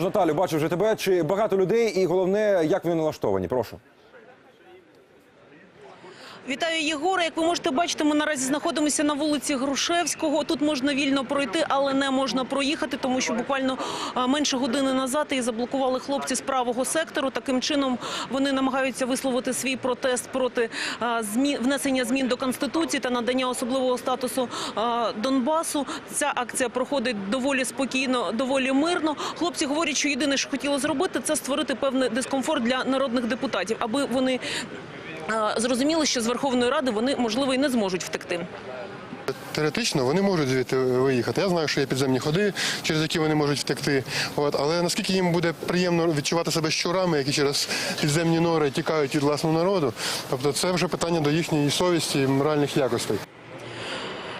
Наталю, бачу вже тебе. Чи багато людей, і головне, як вони налаштовані? Прошу. Вітаю, Єгоре. Як ви можете бачити, ми наразі знаходимося на вулиці Грушевського. Тут можна вільно пройти, але не можна проїхати, тому що буквально менше години назад і заблокували хлопці з правого сектору. Таким чином вони намагаються висловити свій протест проти змін внесення змін до конституції та надання особливого статусу Донбасу. Ця акція проходить доволі спокійно, доволі мирно. Хлопці говорять, що єдине, що хотіли зробити, це створити певний дискомфорт для народних депутатів, аби вони. Зрозуміло, що з Верховної Ради вони можливо і не зможуть втекти. Теоретично вони можуть звідти виїхати. Я знаю, що є підземні ходи, через які вони можуть втекти. От але наскільки їм буде приємно відчувати себе щурами, які через підземні нори тікають від власного народу, тобто це вже питання до їхньої совісті і моральних якостей.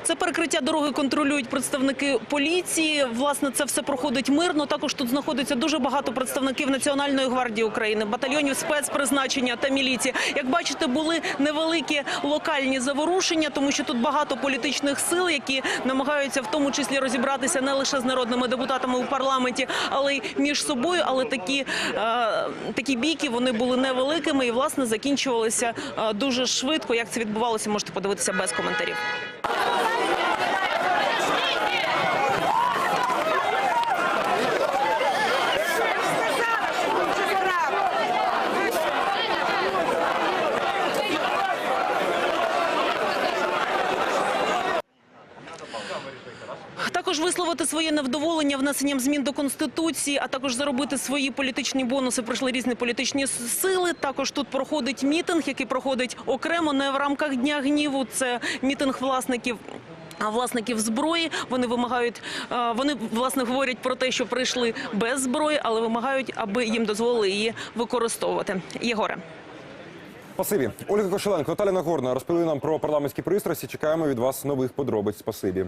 Це перекриття дороги контролюють представники поліції. Власне, це все проходить мирно. Також тут знаходиться дуже багато представників Національної гвардії України, батальйонів спецпризначення та міліції. Як бачите, були невеликі локальні заворушення, тому що тут багато політичних сил, які намагаються в тому числі розібратися не лише з народними депутатами у парламенті, але й між собою. Але такі, е, такі бійки вони були невеликими і власне закінчувалися е, дуже швидко. Як це відбувалося, можете подивитися без коментарів. Також висловити своє невдоволення внесенням змін до конституції, а також заробити свої політичні бонуси. Прийшли різні політичні сили. Також тут проходить мітинг, який проходить окремо, не в рамках дня гніву. Це мітинг власників. а, Власників зброї вони вимагають, вони власне говорять про те, що прийшли без зброї, але вимагають, аби їм дозволили її використовувати. Єгоре. Спасибі. Ольга Кошеленко, Наталя Нагорна розповіли нам про парламентські пристрасті. Чекаємо від вас нових подробиць. Спасибі.